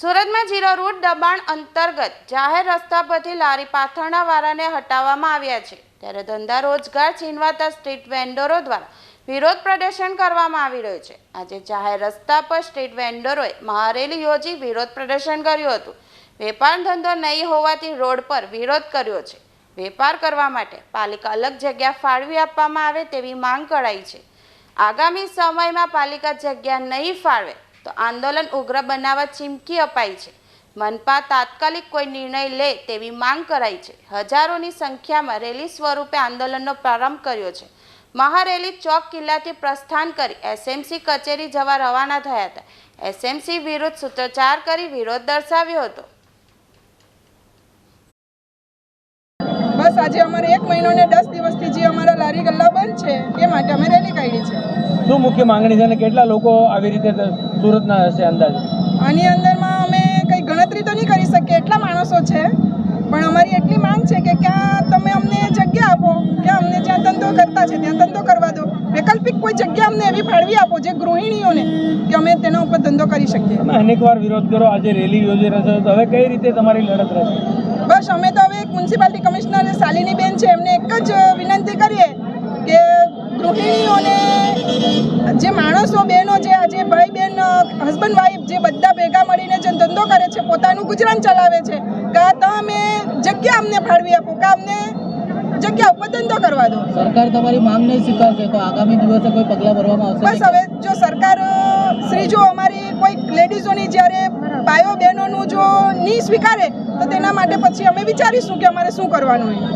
સુરતમાં zero route દબાણ અંતર્ગત જાહેર રસ્તા પરથી લારી પાથરણા વાળાને હટાવવામાં આવ્યા છે. ત્યારે ધંધા રોજગાર છીનવાતા સ્ટ્રીટ વેન્ડરો દ્વારા વિરોધ પ્રદર્શન કરવામાં આવી રહ્યું છે. આજે જાહેર રસ્તા પર સ્ટ્રીટ વેન્ડરોએ મહારેલી યોજી વિરોધ પ્રદર્શન કર્યું હતું. વેપાર ધંધો નહીં હોવાથી રોડ પર વિરોધ કર્યો છે. વેપાર કરવા માટે પાલિકા અલગ જગ્યા ફાળવી આપવામાં આવે તેવી માંગ કરાઈ છે. આગામી સમયમાં પાલિકા જગ્યા નહીં ફાળવે તો આંદોલન ઉગ્ર બનાવવા ચીમકી અપાઈ છે. મનપા તાત્કાલિક કોઈ નિર્ણય લે તેવી માંગ કરાઈ છે. હજારોની સંખ્યામાં રેલી સ્વરૂપે આંદોલનનો પ્રારંભ કર્યો છે. મહારેલી ચોક કિલ્લાથી પ્રસ્થાન કરી એસએમસી કચેરી જવા રવાના થયા હતા. એસએમસી વિરુદ્ધ સૂત્રોચ્ચાર કરી વિરોધ દર્શાવ્યો હતો. બસ આજે અમારે એક મહિનો ને દસ દિવસથી જે અમારા લારી ગલ્લા બંધ છે એ માટે અમે રેલી કાઢી છે. શું મુખ્ય માંગણી છે અને કેટલા લોકો આવી રીતે સુરતના હશે અંદાજે? આની અંદરમાં અમે કંઈ ગણતરી તો નહીં કરી શકીએ એટલા માણસો છે. પણ અમારી એટલી માંગ છે કે ક્યાં તમે અમને જગ્યા આપો કે અમને જ્યાં ધંધો કરતા છે ત્યાં ધંધો કરવા દો. વૈકલ્પિક કોઈ જગ્યા અમને એવી ફાળવી આપો જે ગૃહિણીઓને કે અમે તેના ઉપર ધંધો કરી શકીએ. તમે અનેકવાર વિરોધ કરો આજે રેલી યોજી રહ્યા છો. તો હવે કઈ રીતે તમારી લડત રહેશે? બસ અમે તો હવે મ્યુનિસિપાલિટી કમિશનર શાલિની બેન છે એમને એક જ વિનંતી કરીએ કે ગૃહિણીઓને જે માણસો બહેનો જે આજે ભાઈ હસબન્ડ વાઈફ જે બધા ભેગા મળીને જે ધંધો કરે છે પોતાનું ગુજરાન ચલાવે છે કે તમે જગ્યા અમને ફાળવી આપો કે અમને જગ્યા ઉપર ધંધો કરવા દો. સરકાર તમારી માંગ નહીં સ્વીકારશે તો આગામી દિવસે કોઈ પગલાં ભરવામાં આવશે બસ હવે જો સરકાર શ્રી જો અમારી કોઈ લેડીઝોની જ્યારે ભાઈઓ બહેનોનું જો નહીં સ્વીકારે તો તેના માટે પછી અમે વિચારીશું કે અમારે શું કરવાનું